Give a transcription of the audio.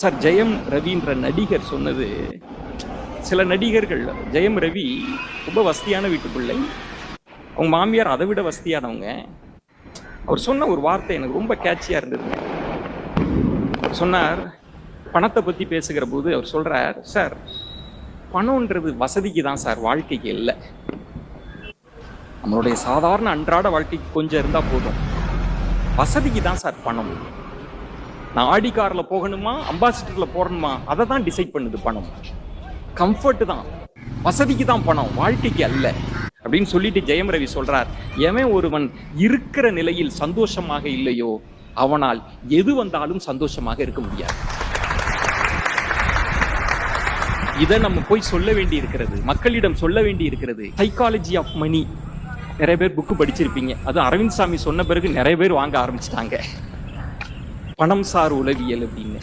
Sir ஜெயம் ரவின்ற நடிகர் சொன்னது சில நடிகர்கள் ஜெயம் ரவி ரொம்ப வசதியான வீட்டுக்குள்ளே அவங்க மாமியார் அதை விட வசதியானவங்க. அவர் சொன்ன ஒரு வார்த்தை எனக்கு ரொம்ப கேட்சியாக இருந்தது. அவர் சொன்னார் பணத்தை பற்றி பேசுகிற போது அவர் சொல்கிறார் சார் பணம்ன்றது வசதிக்கு தான் சார் வாழ்க்கைக்கு இல்லை. நம்மளுடைய சாதாரண அன்றாட வாழ்க்கைக்கு கொஞ்சம் இருந்தால் போதும். வசதிக்கு தான் சார் பணம். நான் ஆடி கார்ல போகணுமா? அம்பாசிடர்ல போகணுமா அதை தான் டிசைட் பண்ணுது பணம். கம்ஃபர்ட் தான். வசதிக்கு தான் பணம். வாழ்க்கைக்கு அல்ல. அப்படின்னு சொல்லிட்டு ஜெயம் ரவி சொல்றார். எவன் ஒருவன் இருக்கிற நிலையில் சந்தோஷமாக இல்லையோ அவனால் எது வந்தாலும் சந்தோஷமாக இருக்க முடியாது. இதை நம்ம போய் சொல்ல வேண்டி இருக்கிறது. மக்களிடம் சொல்ல வேண்டி இருக்கிறது. சைக்காலஜி ஆஃப் மணி நிறைய பேர் புக்கு படிச்சிருப்பீங்க. அது அரவிந்த் சாமி சொன்ன பிறகு நிறைய பேர் வாங்க ஆரம்பிச்சிட்டாங்க. பணம் சார் உளவியல் அப்படின்னு.